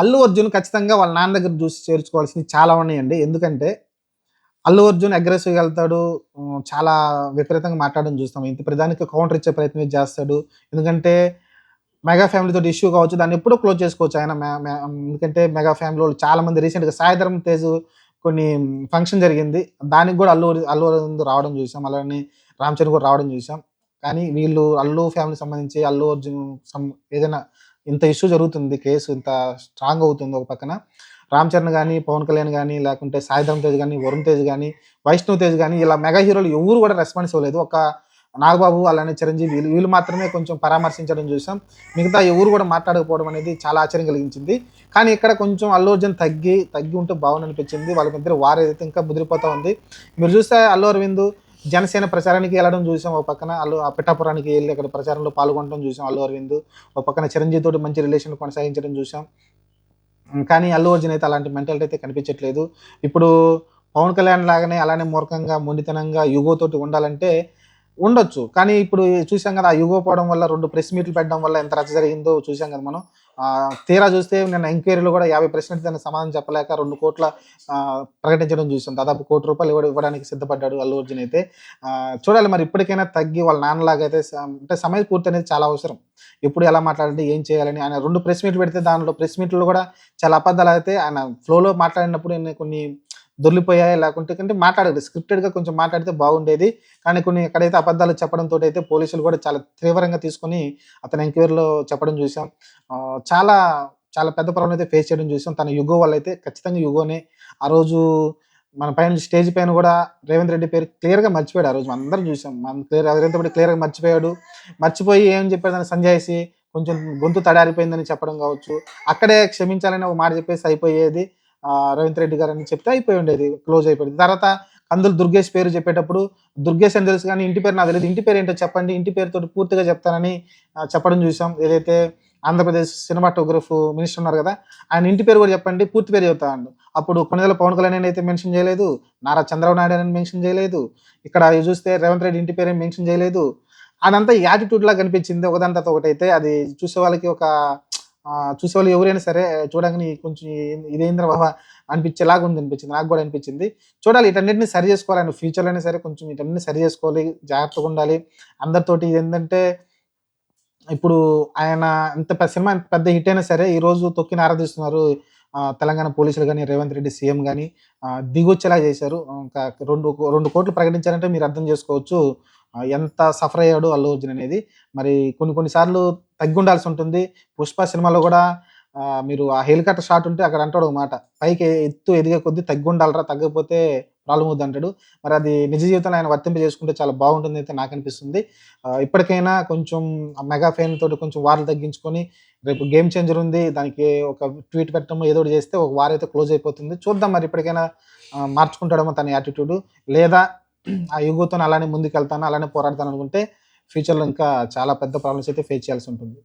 అల్లు అర్జున్ ఖచ్చితంగా వాళ్ళ నాన్న దగ్గర చూసి చేర్చుకోవాల్సినవి చాలా ఉన్నాయండి. ఎందుకంటే అల్లు అర్జున్ అగ్రెసివ్గా వెళ్తాడు చాలా విపరీతంగా మాట్లాడడం చూస్తాం. ఇంత ప్రధానికి కౌంటర్ ఇచ్చే ప్రయత్నం చేస్తాడు? ఎందుకంటే మెగా ఫ్యామిలీతో ఇష్యూ కావచ్చు దాన్ని ఎప్పుడూ క్లోజ్ చేసుకోవచ్చు ఆయన. ఎందుకంటే మెగా ఫ్యామిలీ వాళ్ళు చాలా మంది రీసెంట్గా సాయిధరం తేజ్ కొన్ని ఫంక్షన్ జరిగింది. దానికి కూడా అల్లు అల్లు అర్జున్ రావడం చూసాం. అలానే రామ్ చరణ్ కూడా రావడం చూసాం. కానీ వీళ్ళు అల్లు ఫ్యామిలీ సంబంధించి అల్లు అర్జున్ సం- ఏదైనా ఇంత ఇష్యూ జరుగుతుంది కేసు ఇంత స్ట్రాంగ్ అవుతుంది ఒక పక్కన. రామ్ చరణ్ కానీ పవన్ కళ్యాణ్ కానీ లేకుంటే సాయిధరం తేజ్ కానీ వరుణ్ తేజ్ కానీ వైష్ణవ్ తేజ్ కానీ ఇలా మెగా హీరోలు ఎవరు కూడా రెస్పాన్స్ ఇవ్వలేదు. ఒక నాగబాబు అలానే చిరంజీవి వీళ్ళు వీళ్ళు మాత్రమే కొంచెం పరామర్శించడం చూసాం. మిగతా ఎవరు కూడా మాట్లాడకపోవడం అనేది చాలా ఆశ్చర్యం కలిగించింది. కానీ ఇక్కడ కొంచెం అల్లు అర్జున్ తగ్గి తగ్గి ఉంటే బాగుంది అనిపించింది వాళ్ళ వారు ఏదైతే ఇంకా ముదిరిపోతూ ఉంది. మీరు చూస్తే అల్లు అరవింద్ జనసేన ప్రచారానికి వెళ్ళడం చూసాం. ఒక పక్కన అల్లు ఆ పిఠాపురానికి వెళ్ళి అక్కడ ప్రచారంలో పాల్గొనడం చూసాం అల్లు అరవింద్. ఒక పక్కన చిరంజీవి తోటి మంచి రిలేషన్ కొనసాగించడం చూసాం. కానీ అల్లు అర్జున్ అయితే అలాంటి మెంటాలిటీ అయితే కనిపించట్లేదు. ఇప్పుడు పవన్ కళ్యాణ్ లాగానే అలానే మూర్ఖంగా మొండితనంగా యుగోతోటి ఉండాలంటే ఉండొచ్చు. కానీ ఇప్పుడు చూసాం కదా ఆ యుగో పోవడం వల్ల రెండు ప్రెస్ మీట్లు పెట్టడం వల్ల ఎంత రచ్చ జరిగిందో చూసాం కదా మనం. తీరా చూస్తే నిన్న ఎంక్వైరీలో కూడా యాభై ప్రశ్నలు దానికి సమాధానం చెప్పలేక రెండు కోట్ల ప్రకటించడం చూసాం. దాదాపు కోటి రూపాయలు ఇవ్వడం ఇవ్వడానికి సిద్ధపడ్డాడు అల్లు అర్జున్ అయితే. చూడాలి మరి ఇప్పటికైనా తగ్గి వాళ్ళ నాన్నలాగా అయితే అంటే సమయ పూర్తి అనేది చాలా అవసరం. ఎప్పుడు ఎలా మాట్లాడండి ఏం చేయాలని ఆయన రెండు ప్రెస్ మీట్లు పెడితే దానిలో ప్రెస్ మీట్లు కూడా చాలా అబద్ధాలు అయితే ఆయన ఫ్లోలో మాట్లాడినప్పుడు నేను కొన్ని దొర్లిపోయాయి లేకుంటే కంటే మాట్లాడారు స్క్రిప్టెడ్గా కొంచెం మాట్లాడితే బాగుండేది. కానీ కొన్ని ఎక్కడైతే అబద్ధాలు చెప్పడంతో అయితే పోలీసులు కూడా చాలా తీవ్రంగా తీసుకొని అతని ఎంక్వైరీలో చెప్పడం చూసాం. చాలా చాలా పెద్ద ప్రాబ్లం అయితే ఫేస్ చేయడం చూసాం. తన యుగో వల్ల అయితే ఖచ్చితంగా యుగోనే. ఆ రోజు మన పైన స్టేజ్ పైన కూడా రేవంత్ రెడ్డి పేరు క్లియర్గా మర్చిపోయాడు ఆ రోజు. మనం అందరం చూసాం. మనం క్లియర్ రేవంత్ రెడ్డి క్లియర్గా మర్చిపోయాడు. మర్చిపోయి ఏం చెప్పాడు దాన్ని సంజాయిసి కొంచెం గొంతు తడారిపోయిందని చెప్పడం కావచ్చు. అక్కడే క్షమించాలని ఒక మాట చెప్పేసి అయిపోయేది. ఆ, రెడ్డి గారు అని చెప్తే అయిపోయి ఉండేది క్లోజ్ అయిపోయింది. తర్వాత కందులు దుర్గేష్ పేరు చెప్పేటప్పుడు దుర్గేష్ అని తెలుసు కానీ ఇంటి పేరు నాకు తెలియదు ఇంటి పేరు ఏంటో చెప్పండి ఇంటి పేరుతో పూర్తిగా చెప్తానని చెప్పడం చూసాం. ఏదైతే ఆంధ్రప్రదేశ్ సినిమాటోగ్రఫ్ మినిస్టర్ ఉన్నారు కదా ఆయన ఇంటి పేరు కూడా చెప్పండి పూర్తి పేరు చెప్తాను అప్పుడు కొన్నిదల పవన్ కళ్యాణ్ అయితే మెన్షన్ చేయలేదు నారా చంద్రబాబు నాయుడు అని మెన్షన్ చేయలేదు ఇక్కడ చూస్తే రేవంత్ రెడ్డి ఇంటి పేరు మెన్షన్ చేయలేదు. అదంతా యాటిట్యూడ్ లాగా కనిపించింది. ఒకదంతా ఒకటైతే అది చూసే వాళ్ళకి ఒక చూసేవాళ్ళు చూసే వాళ్ళు ఎవరైనా సరే చూడగానే కొంచెం ఇదేంద్ర బాబా అనిపించేలాగా ఉంది అనిపించింది నాకు కూడా అనిపించింది. చూడాలి ఇటన్నిటిని సరి చేసుకోవాలి. ఫ్యూచర్లో అయినా సరే కొంచెం ఇటన్ని సరి చేసుకోవాలి జాగ్రత్తగా ఉండాలి. అందరితోటి ఇదేంటంటే ఏంటంటే ఇప్పుడు ఆయన ఇంత పెద్ద సినిమా పెద్ద హిట్ అయినా సరే ఈ రోజు తొక్కిని ఆరాధిస్తున్నారు తెలంగాణ పోలీసులు కానీ రేవంత్ రెడ్డి సీఎం కానీ దిగొచ్చేలా చేశారు. ఇంకా రెండు రెండు కోట్లు ప్రకటించారంటే మీరు అర్థం చేసుకోవచ్చు. ఎంత సఫర్ అయ్యాడు అల్లు అర్జున్ అనేది. మరి కొన్ని కొన్నిసార్లు తగ్గి ఉండాల్సి ఉంటుంది. పుష్ప సినిమాలో కూడా మీరు ఆ హెలికాప్టర్ షాట్ ఉంటే అక్కడ అంటాడు ఒక మాట పైకి ఎత్తు ఎదిగే కొద్దీ తగ్గి ఉండాలరా తగ్గకపోతే ప్రాబ్లం అవుద్ది అంటాడు. మరి అది నిజ జీవితంలో ఆయన వర్తింప చేసుకుంటే చాలా బాగుంటుంది అయితే నాకు అనిపిస్తుంది. ఇప్పటికైనా కొంచెం ఆ మెగా ఫ్యాన్ తోటి కొంచెం వార్లు తగ్గించుకొని రేపు గేమ్ చేంజర్ ఉంది దానికి ఒక ట్వీట్ పెట్టడం ఏదో ఒకటి చేస్తే ఒక వార్ అయితే క్లోజ్ అయిపోతుంది. చూద్దాం మరి ఇప్పటికైనా ఆ, మార్చుకుంటాడేమో తన యాటిట్యూడ్. లేదా ఆ యుగతో అలానే ముందుకు వెళ్తాను అలానే పోరాడతాను అనుకుంటే ఫ్యూచర్లో ఇంకా చాలా పెద్ద ప్రాబ్లమ్స్ అయితే ఫేస్ చేయాల్సి ఉంటుంది.